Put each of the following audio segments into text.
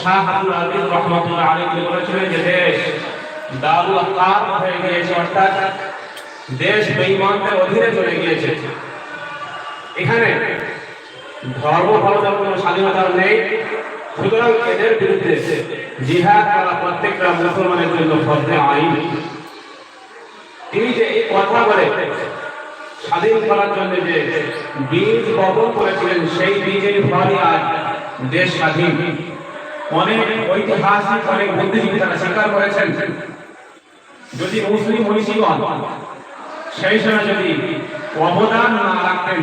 শাহ আব্দুল আজিজ রহমাতুল্লাহ আলাইহি বলেছিলেন হয়ে গিয়েছে, অর্থাৎ দেশ বেঈমানদের অধীনে চলে গিয়েছে। এখানে ধর্ম পালনের কোনো স্বাধীনতা নেই, সুতরাং এদের বিরুদ্ধে জিহাদ করা প্রত্যেকটা মুসলমানের জন্য ফরজে আইন। তিনি যে এই কথা বলে, স্বাধীন করার জন্য যে বীজ বপন করেছিলেন, সেই বীজের ফলই আজ দেশ স্বাধীন। অনেক ঐতিহাসিক, অনেক বুদ্ধিজীবী তারা স্বীকার করেছেন, যদি মুসলিম মনীষীগণ সেই সময় যদি অবদান না রাখতেন,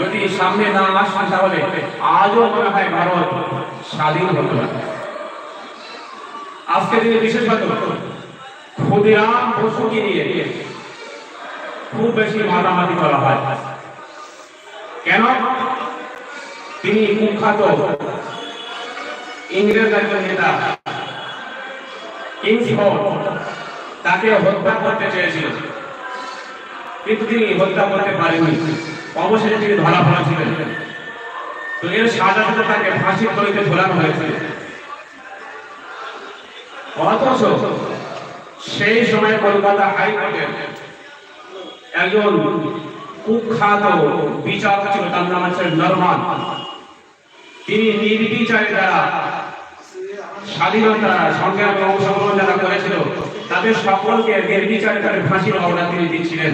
যদি সামনে না আসতেন, তাহলে আজও মনে হয় ভারত স্বাধীন হতো না। আজকে দিনে বিশেষত ক্ষুদিরাম পশুকে নিয়ে খুব বেশি মাতামাতি করা হয়। কেন? তিনি কুখ্যাত ইংরেজ একজন নেতা। তাকে হত্যা করতে চেয়েছিল। কিন্তু তিনি হত্যা করতে পারেননি। অবশেষে তিনি ধরা পড়েছিলেন। তো তাকে ফাঁসির দড়িতে ঝোলানো হয়েছিল অথচ সেই সময় কলকাতা হাইকোর্টের একজন কুখ্যাত বিচারক ছিল, তার নাম হচ্ছে নরমান। তিনি নির্বিচারে দ্বারা স্বাধীনতা সংগ্রামে অংশগ্রহণ যারা করেছিল, তাদের সকলকে নির্বিচারে তাদের ফাঁসির অবদান তিনি দিচ্ছিলেন।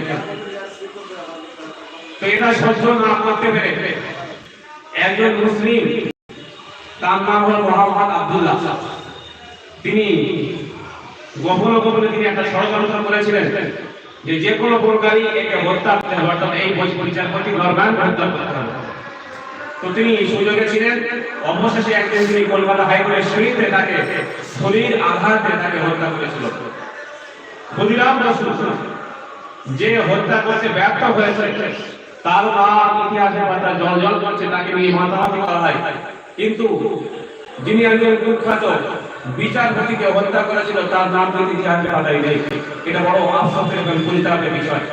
তো এটা সহ্য না করতে পেরে একজন মুসলিম, তার নাম হল মোহাম্মদ আব্দুল্লাহ। তিনি গোপন গোপনে তিনি একটা ষড়যন্ত্র করেছিলেন যে যে কোনো প্রকারই একে হত্যা এই বিচারপতি নরমান হত্যা করতে হবে তো তিনি সুযোগে ছিলেন। অবশেষে একদিন তিনি কলকাতা হাইকোর্টের তাকে শরীর আঘাতে তাকে হত্যা করেছিল। ক্ষুদিরাম বসু, যে হত্যা করতে ব্যর্থ হয়েছে, তার নাম ইতিহাসের পাতা জল জল করছে, তাকে নিয়ে মাতামাতি করা হয়। কিন্তু যিনি একজন কুখ্যাত বিচারপতিকে হত্যা করেছিল, তার নাম কিন্তু ইতিহাসের পাতায় নেই। এটা বড় আফসোসের এবং পরিতাপের বিষয়।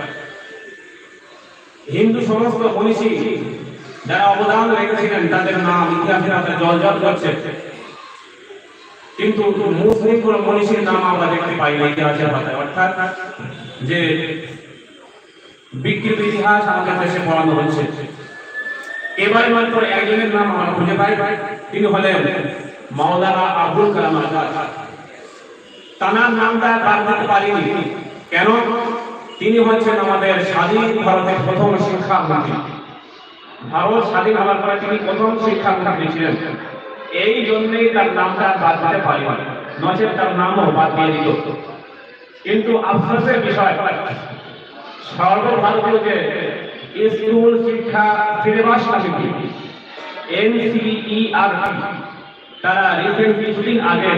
হিন্দু সমস্ত মনীষী যারা অবদান রেখেছিলেন, তাদের নাম ইতিহাসের হাতে জল জল করছে। কিন্তু মুসলিম কোন মনীষীর নাম আমরা দেখতে পাই না ইতিহাসের পাতায় অর্থাৎ যে বিকৃত ইতিহাস আমাদের দেশে পড়ানো হচ্ছে এবারে মাত্র একজনের নাম আমরা খুঁজে পাই। তিনি হলেন মাওলানা আবুল কালাম আজাদ। তানার নামটা বাদ দিতে পারিনি। কেন? তিনি হচ্ছেন আমাদের স্বাধীন ভারতের প্রথম শিক্ষামন্ত্রী। ভারত স্বাধীন হওয়ার পরে তিনি প্রথম শিক্ষামন্ত্রী ছিলেন এই জন্যই তার নামটা বাদ দিতে পারি নচেত তার নামও বাদ দিয়ে দিত। কিন্তু আফসোসের বিষয় সর্বভারতীয় যে স্কুল শিক্ষা সিলেবাস নামে এনসিইআর তারা রিসেন্ট কিছুদিন আগে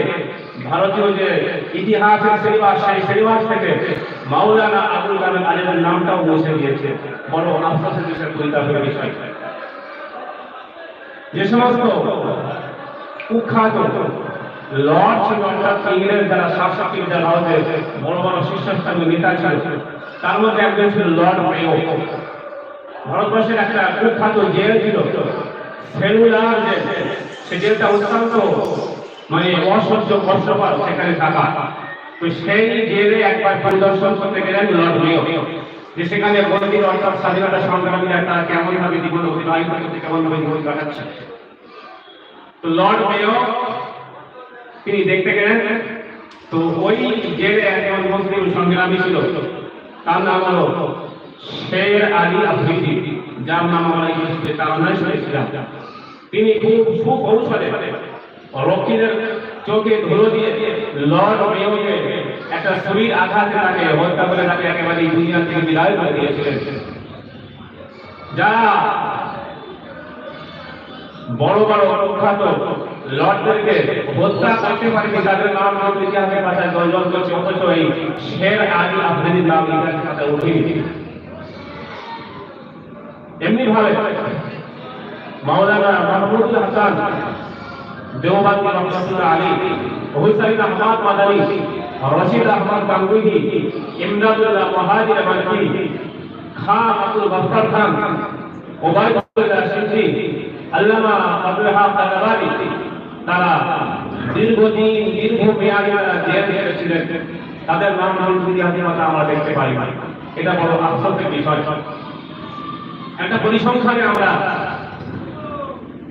ভারতীয় যে ইতিহাসের সিলেবাস, সেই সিলেবাস থেকে মাওলানা আবুল কালাম আজাদের নামটাও মুছে দিয়েছে। বড় আফসোসের বিষয়, পরিতাপের বিষয়। যে সমস্ত কুখ্যাত লর্ড ছিল, অর্থাৎ ইংরেজ যারা শাসক যারা ভারতের বড় বড় শীর্ষস্থানীয় নেতা ছিল, তার মধ্যে একজন ছিল লর্ড মেয়ো ভারতবর্ষের একটা কুখ্যাত জেল ছিল, সেলুলার জেল। সে জেলটা অত্যন্ত মানে অসহ্য কষ্টকর সেখানে থাকা তো সেই জেলে একবার পরিদর্শন করতে গেলেন লর্ড মেয়ো যে সেখানে বন্দির অর্থাৎ স্বাধীনতা সংগ্রামীরা তারা কেমন ভাবে জীবন অতিবাহিত করতে কেমন ভাবে জীবন কাটাচ্ছে। তো লর্ড মেয়ো তিনি দেখতে গেলেন, তো ওই জেলে একজন মুসলিম সংগ্রামী ছিল। তার নাম হলো শের আলী আফ্রিদি, যার নাম আমরা ইংলিশে তার নয় শুনেছিলাম। তিনি খুব সুকৌশলে রক্ষীদের চোখে ধুলো দিয়ে লর্ড মেয়কে একটা শরীর আঘাতে তাকে হত্যা করে তাকে একেবারে দুনিয়া থেকে বিদায় করে দিয়েছিলেন। যারা বড় বড় প্রখ্যাত লর্ডদেরকে হত্যা করতে পারেনি, তাদের নাম নাম ইতিহাসে পাতায় দলদল করছে, অথচ এই শের আলী আফ্রিদির নাম ইতিহাসের পাতায় উঠেনি। এমনি ভাবে মাওলানা মাহমুদুল হাসান দেওবান্দি রহমতুল্লাহ আলী হুসাইন আহমদ মাদানী, রশিদ আহমদ গাঙ্গুহি, ইমদাদুল্লাহ মহাজির মালকি, খান আব্দুল গফর খান, ওবায়দুল্লাহ সিদ্দি আল্লামা আব্দুল্লাহ কালাবানি তারা দীর্ঘদিন, দীর্ঘমেয়াদী তারা জেল খেটেছিলেন। তাদের নাম যদি হাতে আমরা দেখতে পাই এটা বড় আফসোসের বিষয়। একটা পরিসংখ্যানে আমরা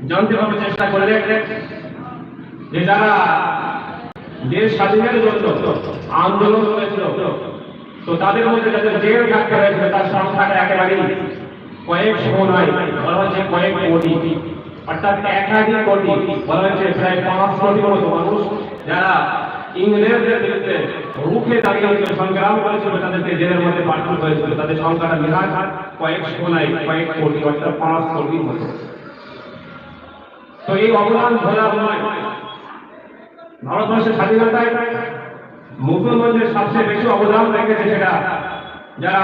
জানতে পারব চেষ্টা করলে যে যারা দেশ স্বাধীনের জন্য আন্দোলন করেছিল, তো তাদের মধ্যে যাদের জেল থাকতে হয়েছিল, তার সংখ্যাটা একেবারেই কয়েকশো নয়, বলা হচ্ছে কয়েক কোটি। অর্থাৎ একাধিক কোটি, বলা হচ্ছে প্রায় পাঁচ কোটির মতো মানুষ যারা ইংরেজদের বিরুদ্ধে রুখে দাঁড়িয়ে সংগ্রাম করেছিল, তাদেরকে জেলের মধ্যে পাঠানো হয়েছিল। তাদের সংখ্যাটা বিরাট কয়েকশো নয়, কয়েক কোটি, অর্থাৎ পাঁচ কোটির মতো। তো এই অবদান ধরা নয় ভারতবর্ষের স্বাধীনতায় মুসলমানদের সবচেয়ে বেশি অবদান রেখেছে সেটা যারা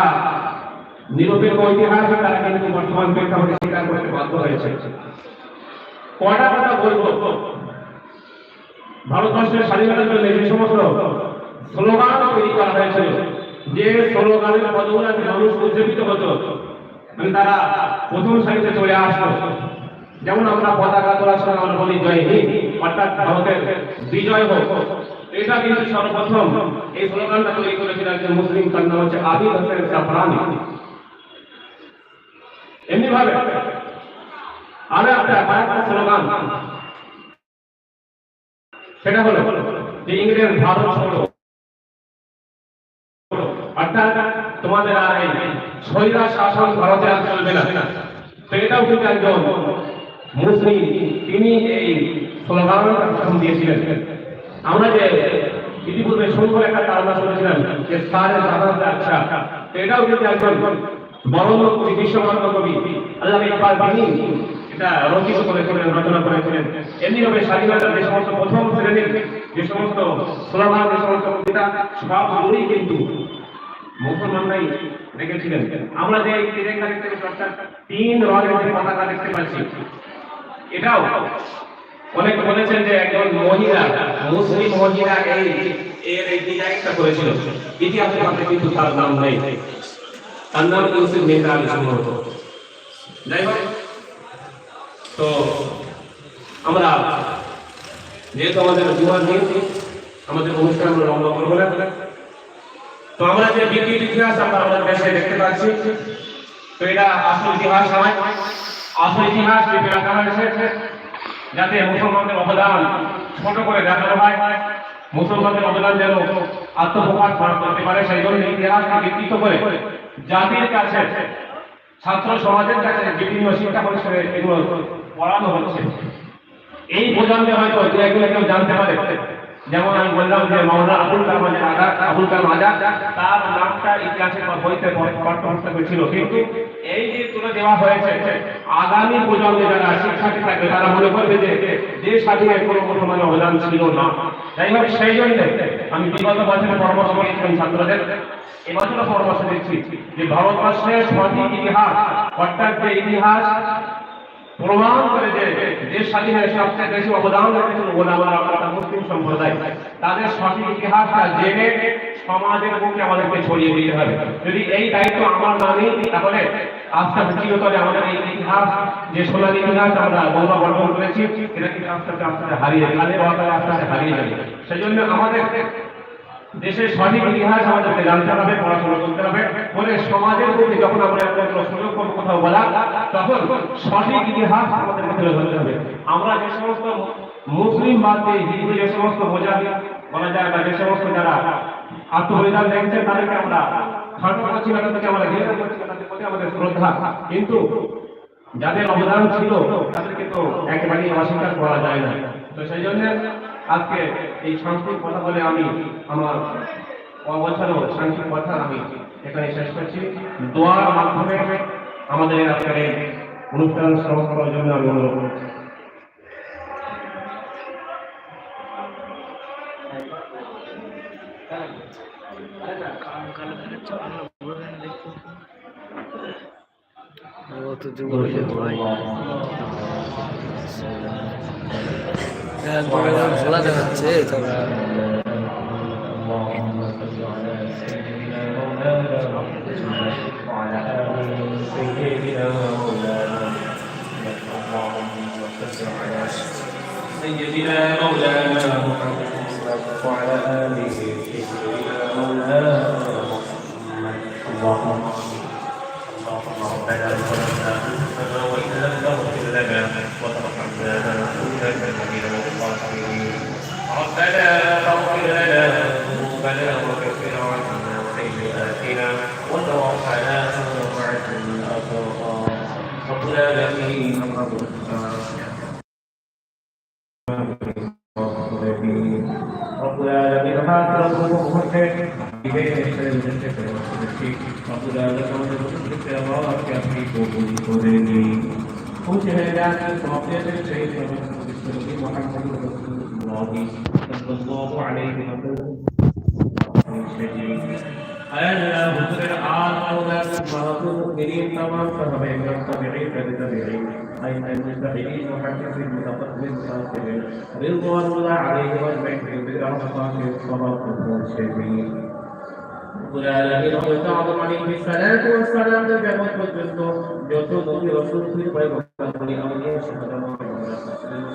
নিরপেক্ষ ইতিহাস তারা কিন্তু বর্তমান প্রেক্ষাপটে স্বীকার করতে বাধ্য হয়েছে। কটা কথা বলব? ভারতবর্ষের স্বাধীনতার জন্য যে সমস্ত স্লোগান তৈরি করা হয়েছে, যে স্লোগানের পদগুলাতে মানুষ উজ্জীবিত হতো মানে তারা প্রথম সারিতে চলে আসতো। যেমন আমরা পতাকা তোলার সময় আমরা বলি জয় হিন্দ অর্থাৎ ভারতের বিজয় হোক, এটা কিন্তু সর্বপ্রথম এই স্লোগানটা তৈরি করেছিল একজন মুসলিম, তার নাম হচ্ছে আবিদ হোসেন জাফরানি। এমনি ভাবে আরও একটা আরেকটা স্লোগান। সেটা হলো যে ইংরেজ ভারত ছোড়ো। অর্থাৎ তোমাদের আর এই স্বৈরা শাসন ভারতে আর চলবে না। তো এটাও কিন্তু একজন মুসলিম তিনি এই প্রথম দিয়েছিলেন। আমরা যে ইতিপূর্বে সুন্দর একটা ধারণা শুনেছিলাম যে সারে জানাতে আচ্ছা এটাও কিন্তু একজন বরণ কবি কবি, আল্লাহ ইকবাল তিনি এটা রচিত করেছিলেন রচনা করেছিলেন। এমনি ভাবে স্বাধীনতার যে সমস্ত প্রথম শ্রেণির যে সমস্ত স্লোগান, যে সমস্ত কবিতা সবগুলোই কিন্তু মুসলমানরাই রেখেছিলেন। আমরা যে তিন রঙের যে পতাকা দেখতে পাচ্ছি এটাও অনেক বলেছেন যে একজন মহিলা, মুসলিম মহিলা এই, এর এই ডিজাইনটা করেছিল। ইতিহাসে পাতে কিন্তু তার নাম নেই। তার নাম ইউসুফ মেহরা সম্ভবত। যাই হোক তো আমরা যেহেতু আমাদের জুয়ার দিন, আমাদের অনুষ্ঠান আমরা লম্বা করব না। তো আমরা যে বিকৃত ইতিহাস আমরা আমাদের দেশে দেখতে পাচ্ছি, তো এটা আসল ইতিহাস নয় আসল ইতিহাস যেটা রাখা হয়েছে যাতে মুসলমানদের অবদান ছোট করে দেখানো হয়, মুসলমানদের অবদান যেন আত্মপ্রকাশ করা করতে পারে, সেই জন্য ইতিহাসকে বিকৃত করে জাতির কাছে, ছাত্র সমাজের কাছে বিভিন্ন শিক্ষা পরিসরে এগুলো পড়ানো হচ্ছে। এই বোঝাতে হয়তো দু একজন কেউ জানতে পারে। যেমন আমি বললাম যে মাওলানা আবুল কালাম আজাদ, আবুল কালাম আজাদ, তার নামটা ইতিহাসের বা বইতে পাঠ্যপুস্তকে ছিল কিন্তু এই যে তুলে দেওয়া হয়েছে আগামী প্রজন্মে যারা শিক্ষার্থী থাকবে, তারা মনে করবে যে স্বাধীনের কোনো অবদান ছিল না। যাই হোক, সেই জন্য আমি বিগত বছরে পরামর্শ করেছিলাম ছাত্রদের। এবছরও পরামর্শ দিচ্ছি যে ভারতবর্ষের সঠিক ইতিহাস, অর্থাৎ যে ইতিহাস প্রমাণ করে যে দেশ স্বাধীনের সবচেয়ে বেশি অবদান রেখেছেন আমরা মুসলিম সম্প্রদায়, তাদের সঠিক ইতিহাসটা জেনে সমাজের বুকে আমাদেরকে ছড়িয়ে দিতে হবে। যদি এই দায়িত্ব আমার না নিই, তাহলে আস্তে চিরতরে আমাদের এই ইতিহাস, যে সোনালী ইতিহাস আমরা করেছি, এটা কিন্তু হারিয়ে আস্তে আস্তে হারিয়ে যাবে। সেই জন্য আমাদের দেশের সঠিক ইতিহাস আমাদেরকে জানতে হবে, পড়াশোনা করতে হবে। বলে সমাজের প্রতি যখন আমরা কোনো সুযোগ করব কোথাও বলা, তখন সঠিক ইতিহাস আমাদেরকে তুলে ধরতে হবে। আমরা যে সমস্ত মুসলিম বাদ হিন্দু যে সমস্ত বোঝা বলা যায় বা যে সমস্ত যারা আত্মবলিদান দেখছেন তাদেরকে আমরা খাটো করছি না তাদেরকে আমরা ঘিরে করছি তাদের প্রতি আমাদের শ্রদ্ধা। কিন্তু যাদের অবদান ছিল, তাদেরকে তো একেবারেই অস্বীকার করা যায় না। তো সেই জন্য আজকে এই সাংস্কৃতিক কথা বলে আমি আমার অবছানো সাংস্কৃতিক কথা আমি এখানে শেষ করছি। দোয়ার মাধ্যমে আমাদের আজকের এই অনুষ্ঠান শ্রম করার জন্য আমি অনুরোধ করছি। তো যুগ হয়ে একবারে ভোলা দেখাচ্ছে তবে سيدنا مولانا محمد وعلى آله سيدنا مولانا محمد اللهم اللهم ربنا ظلمنا أنفسنا وإن ربنا فاغفر لنا ذنوبنا وكفر عنا سيئاتنا وتوفنا مع الابرار ربنا لكن رب العالمين هذا ربه محيط إليه سيد الشكر والشكر رب العالمين وتبارك وتعالى في قبول قدرين وجهنا من معطية الشيخ محمد رسول الله صلى الله عليه وسلم ألا هدر آل أولاد أمهات المؤمنين تمام صحابة التابعين كالتابعين أي المستحيين محدثين متقدمين متأخرين رضوان الله عليهم أجمعين برحمته الصلاة والسلام العالمين ويتعظم عليه الصلاة والسلام لجمع পর্যন্ত যত নবী রসুল পয়গম্বর আউলিয়া শাহাদাত